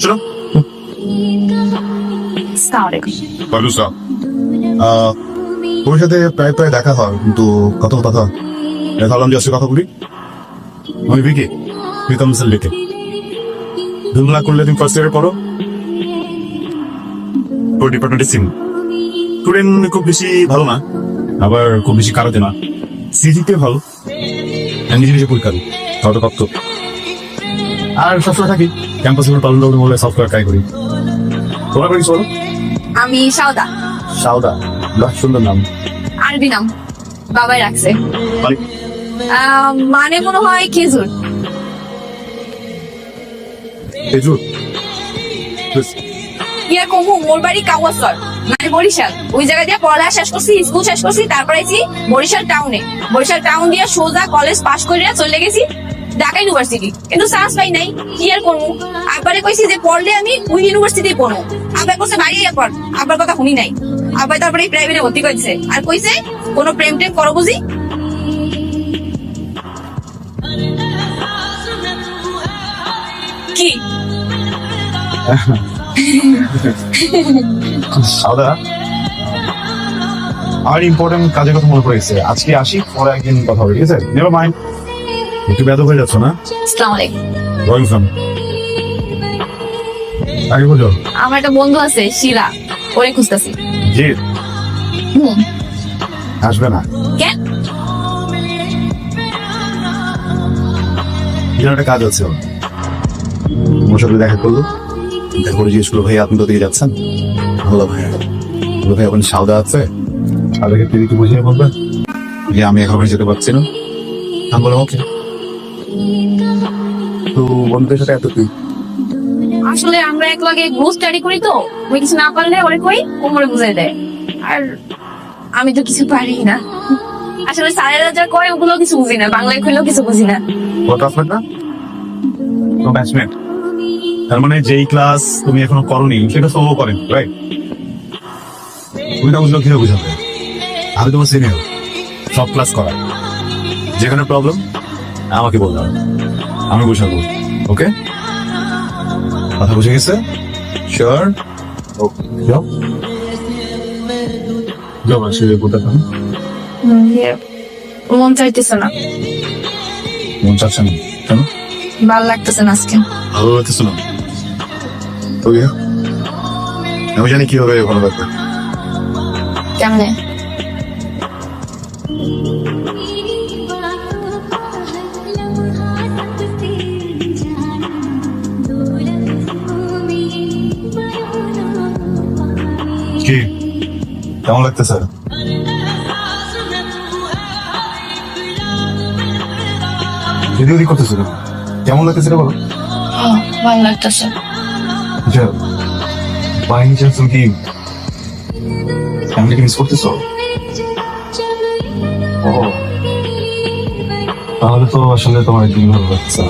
চলো। আহ, ওর সাথে প্রায় প্রায় দেখা হয় কিন্তু কত কথা? ভাবলাম যে কথা বলি। আমি বিকি প্রীতম লিখে। ভুল না করলে তুমি ফার্স্ট ইয়ারে পড়ো। তোর ডিপার্টমেন্টে সিম স্টুডেন্ট খুব বেশি ভালো না আবার খুব বেশি কারোতে না। সিজিতে ভালো। নিজে নিজে পরীক্ষা দিই। কত আর সবসময় থাকি। ক্যাম্পাসে হলে সফটওয়্যার ট্রাই করি। তোমার বাড়ি বলো? আমি সাউদা সাউদা বাহ সুন্দর নাম। আরবি নাম। বাবাই রাখছে। মানে আহ, মানে মনে হয় খেজুর। খেজুর? ইয়া কমু মোর বাড়ি কাওয়াসর মানে বরিশাল। ওই জায়গা দিয়ে পড়ালেখা শেষ করছি স্কুল শেষ করছি তারপরে আইছি বরিশাল টাউনে বরিশাল টাউন দিয়ে সোজা কলেজ পাস করে চলে গেছি। ঢাকা ইউনিভার্সিটি কিন্তু চান্স পাই নাই, কি আর করব? আব্বারে কইছি যে, পড়লে আমি ওই ইউনিভার্সিটি পড়ো। আব্বার কইছে বাড়ি পড়। আব্বার কথা শুনি নাই। আব্বাই তারপরে প্রাইভেটে ভর্তি করেছে। আর কইছে, কোনো প্রেম টেম করো বুঝি? কি? আর ইম্পর্টেন্ট কাজের কথা মনে পড়েছে আজকে আসি, পরে একদিন কথা হবে, ঠিক আছে? নেভার মাইন্ড একটু বেদ হয়ে যাচ্ছ না? আসসালামু আলাইকুম। ওয়েলকাম আগে বলো। আমার একটা বন্ধু আছে শিলা ওরে খুঁজতেছি। জি। হুম। আসবে না। কেন? এখানে একটা কাজ আছে। ওর। সাথে দেখা করল। দেখা করে জিজ্ঞেস করল ভাই আপনি তো দিকে যাচ্ছেন? ভালো ভাই বলল ভাই ওখানে সাউদা আছে। তাদেরকে তুই একটু বুঝিয়ে বলবেন যে আমি এখন যেতে পারছি না। আমি বললাম ওকে। তো বন্ধুদের সাথে এত তুই আসলে আমরা এক লগে গ্রুপ স্টাডি করি তো ওই কিছু না পারলে ওরে কই কোমরে বুঝাই দেয়। আর আমি তো কিছু পারি না। আসলে স্যারেরা যা কয় ওগুলো কিছু বুঝি না বাংলায় কইলেও কিছু বুঝি না। ও ক্লাসমেট না? তো ব্যাচমেট তার মানে যেই ক্লাস তুমি এখনও করনি সেটা ও করেন রাইট তুমি না বুঝলেও কীভাবে বুঝাবে। আমি তোমার সিনিয়র সব ক্লাস করা যেখানে প্রবলেম আমাকে বললাম আমি বুঝাবো ওকে? কথা বুঝে গেছে? শিওর ওকে যাও। যাও আসলে রিপোর্টটা দাও। মন চাইতেছে না। মন চাচ্ছে না কেন? ভালো লাগতেছে না আজকে। ভালো লাগতেছে না? ওকে আমি জানি কীভাবে ভালো লাগবে। কেমনে? কেমন লাগতেছে? যদি ওদিক করতেছিল কেমন লাগতেছে এটা বলো? ভালো লাগতেছে। আচ্ছা বাই চান্স তুমি কি ফ্যামিলিকে মিস করতেছো? ও তাহলে তো আসলে তোমার একদিন ভালো লাগছে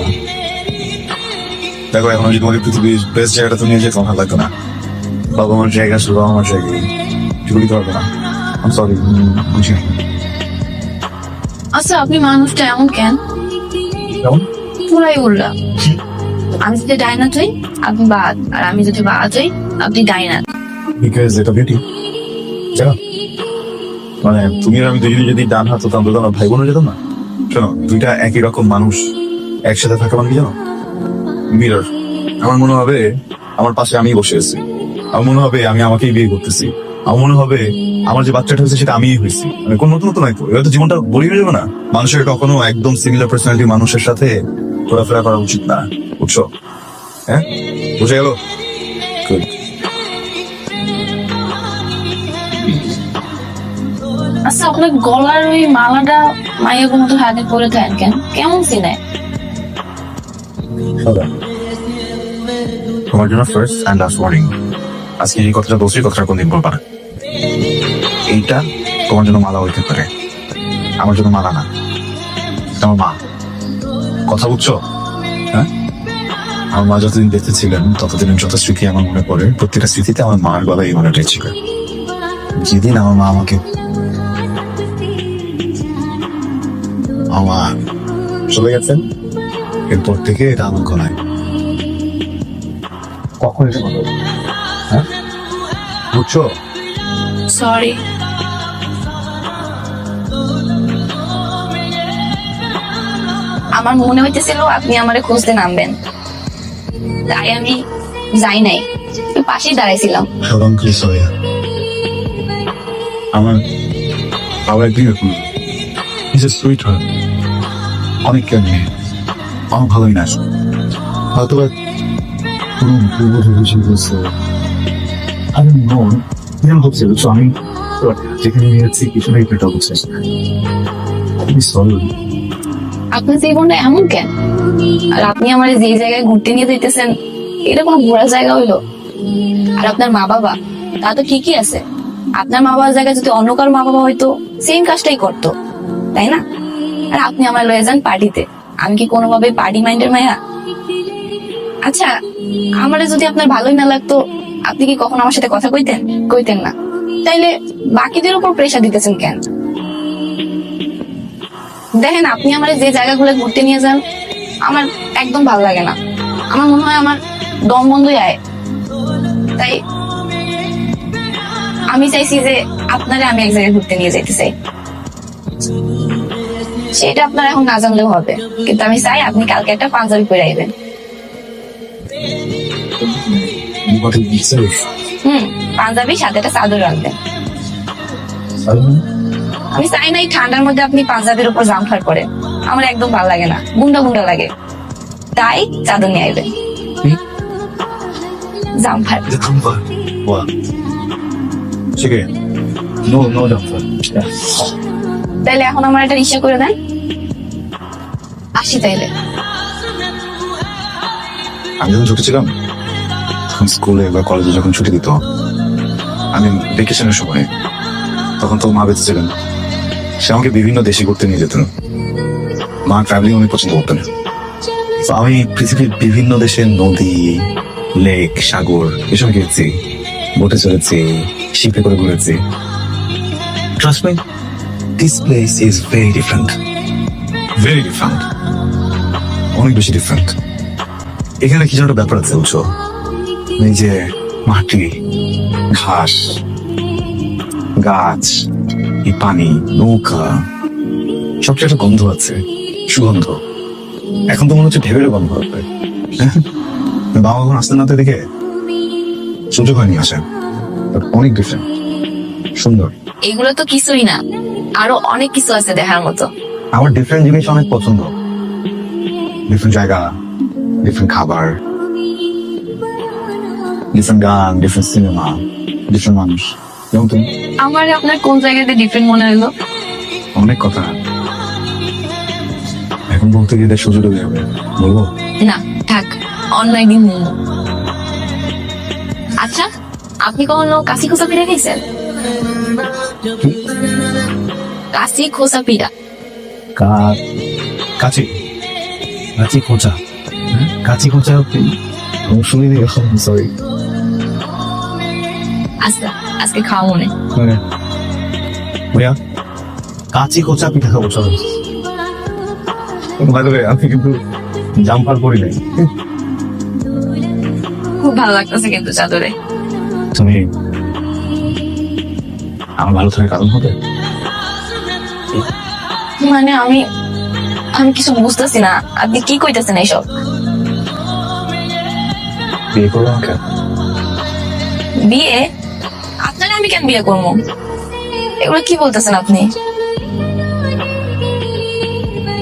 দেখো এখন যদি তোমাকে পৃথিবীর বেস্ট জায়গাটা তুমি নিয়ে যেতে ভালো লাগতো না। বাবা আমার জায়গা ছিল বাবা আমার জায়গা এগুলি করবে না আমি সরি বুঝি আচ্ছা আপনি মানুষটা এমন কেন? পুরাই উল্লা আমি যদি ডাইনাট হই আপনি বাদ আর আমি যদি বাদ হই আপনি ডাইনাট বিকজ এটা বিউটি জানো? মানে তুমি আর আমি দুজনে যদি ডান হাত হতাম দুজন ভাই বোন যেতাম না? শোনো দুইটা একই রকম মানুষ একসাথে থাকা মানে কি জানো? মিরর আমার মনে হবে আমার পাশে আমি বসে আছি। আমার মনে হবে আমি আমাকেই বিয়ে করতেছি। আমার মনে হবে আমার যে বাচ্চাটা হয়েছে সেটা আমিই হয়েছি। মানে কোন নতুন নতুন হয়তো তো। জীবনটা বলি হয়ে যাবে না। মানুষের কখনো একদম সিমিলার পার্সোনালিটি মানুষের সাথে ঘোরাফেরা করা উচিত না। বুঝছ? হ্যাঁ? বুঝে গেল? আচ্ছা আপনার গলার ওই মালাটা মায়ের মতো হাতে পরে থাকেন কেন? কেমন সাদা তোমার জন্য ফার্স্ট অ্যান্ড লাস্ট ওয়ার্নিং আজকে এই কথাটা বলছি কথাটা কোনদিন বলবা না। এইটা তোমার জন্য মালা হইতে পারে। আমার জন্য মালা না। আমার মা। কথা বুঝছ? হ্যাঁ? আমার মা যতদিন বেঁচে ছিলেন ততদিনের যত স্মৃতি আমার মনে পড়ে। প্রত্যেকটা স্মৃতিতে আমার মার গলায় এই মনেটাই ছিল। যেদিন আমার মা আমাকে আমার চলে গেছেন, এরপর থেকে এটা আমার গলায়। কখন এটা হ্যাঁ? বুঝছ? সরি আমার মনে হইতেছিল আপনি আমারে খুঁজতে নামবেন। তাই আমি যাই নাই পাশেই দাঁড়াইছিলাম। সরঙ্কি সয়া আমার বাবা একদিন এরকম এ সুইট হার্ট অনেক কেন মেয়ে আমার ভালোই না। হয়তো কোনো বিপদ বুঝে বলছে আমি নো কেন ভাবছি, বুঝছ, আমি, যেখানে নিয়েছি কিছু নেই পেটা বুঝছে আমি সরি আপনার জীবনটা এমন কেন? আর আপনি আমার যে জায়গায় ঘুরতে নিয়ে যেতেছেন এটা কোনো ঘোরার জায়গা হইল? আর আপনার মা বাবা, তা তো ঠিকই আছে। আপনার মা বাবার জায়গায় যদি অন্য কারও মা বাবা হয়তো সেম কাজটাই করতো, তাই না? আর আপনি আমার লয়ে যান পার্টিতে, আমি কি কোনোভাবে পার্টি মাইন্ডের মায়া? আচ্ছা আমারে যদি আপনার ভালোই না লাগতো, আপনি কি কখন আমার সাথে কথা কইতেন? কইতেন না। তাইলে বাকিদের উপর প্রেশার দিতেছেন কেন? দেখেন আপনি আমার যে জায়গাগুলো ঘুরতে নিয়ে যান আমার একদম ভালো লাগে না। আমার মনে হয় আমার দম বন্ধই আয়। তাই আমি চাইছি যে আপনারে আমি এক জায়গায় ঘুরতে নিয়ে যেতে চাই। সেটা আপনার এখন না জানলেও হবে। কিন্তু আমি চাই আপনি কালকে একটা পাঞ্জাবি পরে আইবেন? হুম পাঞ্জাবি সাথে একটা চাদর রাখবেন আমি চাই না এই ঠান্ডার মধ্যে আপনি পাঞ্জাবির উপর জামফার পরেন। আমার একদম ভালো লাগে না। গুন্ডা গুন্ডা লাগে। তাই চাদর নিয়ে জামফার. Yeah. তাইলে এখন আমার একটা রিক্সা করে দেন। আসি তাইলে। আমি যখন ছোট ছিলাম তখন স্কুলে বা কলেজে যখন ছুটি দিত। আমি ভেকেশনের সময়। তখন তো মা বেঁচে ছিলেন। সে আমাকে বিভিন্ন দেশে ঘুরতে নিয়ে যেতেন মা ট্রাভেলিং অনেক পছন্দ করতেন। আমি পৃথিবীর বিভিন্ন দেশের নদী, লেক, সাগর এসব গেছি বোটে চলেছি শিপে করে ঘুরেছি। Trust me this place is very different very different অনেক বেশি ডিফারেন্ট এখানে কিছু একটা ব্যাপার আছে, বুঝছ? এই যে মাটি, ঘাস, গাছ। এই পানি নৌকা সবচেয়ে একটা গন্ধ আছে সুগন্ধ। এখন তো মনে হচ্ছে ঢেউের গন্ধ হবে। বাবা যখন আসতে নাতে দেখে সুযোগ হয়নি আসেন অনেক ডিফারেন্ট সুন্দর। এগুলো তো কিছুই না। আরও অনেক কিছু আছে দেখার মতো। আমার ডিফারেন্ট জিনিস অনেক পছন্দ। ডিফারেন্ট জায়গা ডিফারেন্ট খাবার ডিফারেন্ট গান ডিফারেন্ট সিনেমা ডিফারেন্ট মানুষ। আমার আপনার কোন জায়গাতে ডিফারেন্ট মনে হলো? অনেক কথা। এখন বলতে গেলে সুযোগ হয়ে যাবে বলব? না থাক। অনলাইন দিন আচ্ছা আপনি কখনো কাশি খোসা পিঠা খেয়েছেন কাশি খোসা পিঠা কাছে কাচি। খোঁচা। কাচি খোঁচা শুনিনি। সরি। আচ্ছা। আজকে খাওয়া মনে ভাইয়া? কাচি পিঠা খাব চলো। আমি কিন্তু জাম্পার পরি নাই। খুব ভালো লাগতেছে কিন্তু চাদরে। তুমি আমার ভালো থাকার কারণ হবে? মানে আমি আমি কিছু বুঝতেছি না। আপনি কি কইতেছেন এইসব? বিয়ে করব বিয়ে? আমি কেন বিয়ে করব? এগুলো কি বলতেছেন আপনি?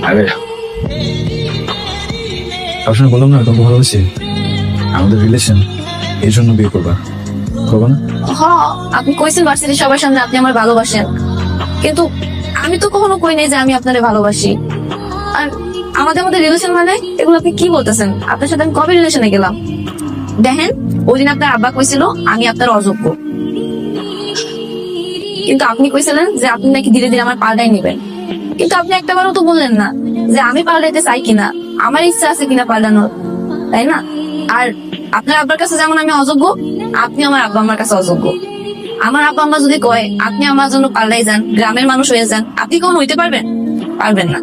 আরে সবসময় বললাম না তোমাকে ভালোবাসি। আমাদের রিলেশন এই জন্য বিয়ে করবা। করব না? আপনি কইছেন ভার্সিটির সবার সামনে আপনি আমার ভালোবাসেন। কিন্তু আমি তো কখনো কই নাই যে আমি আপনারে ভালোবাসি। আর আমাদের মধ্যে রিলেশন মানে এগুলো আপনি কি বলতেছেন? আপনার সাথে আমি কবে রিলেশনে গেলাম? দেখেন ওই দিন আপনার আব্বা কইছিল আমি আপনার অযোগ্য। কিন্তু আপনি কইছিলেন যে আপনি নাকি ধীরে ধীরে আমার পাল্টাই নেবেন কিন্তু আপনি একটাবারও তো বললেন না যে আমি পাল্টাইতে চাই কিনা আমার ইচ্ছা আছে কিনা পাল্টানোর তাই না আর আপনার আব্বার কাছে যেমন আমি অযোগ্য আপনি আমার আব্বা আমার কাছে অযোগ্য আমার আব্বা আম্মা যদি কয় আপনি আমার জন্য পাল্টাই যান গ্রামের মানুষ হয়ে যান আপনি কখন হইতে পারবেন পারবেন না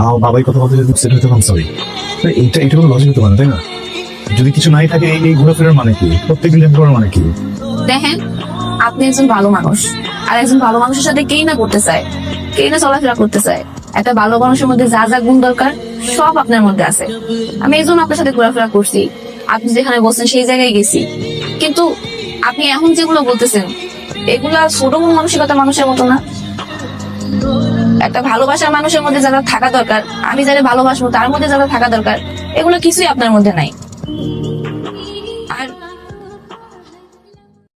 আমার বাবাই কথা বলতে যদি সেটা হতে সরি এইটা এটা কোনো লজিক হতে পারে তাই না যদি কিছু নাই থাকে, এই এই ঘোরাফেরার মানে কি? প্রত্যেকদিন লেন করার মানে কি? দেখেন, আপনি একজন ভালো মানুষ, আর একজন ভালো মানুষের সাথে কেই না করতে চায়, কেই না চলাফেরা করতে চায়। একটা ভালো মানুষের মধ্যে যা যা গুণ দরকার, সব আপনার মধ্যে আছে। আমি এই জন্য আপনার সাথে ঘোরাফেরা করছি। আপনি যেখানে বলছেন সেই জায়গায় গেছি। কিন্তু আপনি এখন যেগুলো বলতেছেন, এগুলা ছোট মন মানসিকতা মানুষের মতো না। একটা ভালোবাসার মানুষের মধ্যে যারা থাকা দরকার, আমি যারা ভালোবাসবো, তার মধ্যে যারা থাকা দরকার, এগুলো কিছুই আপনার মধ্যে নাই।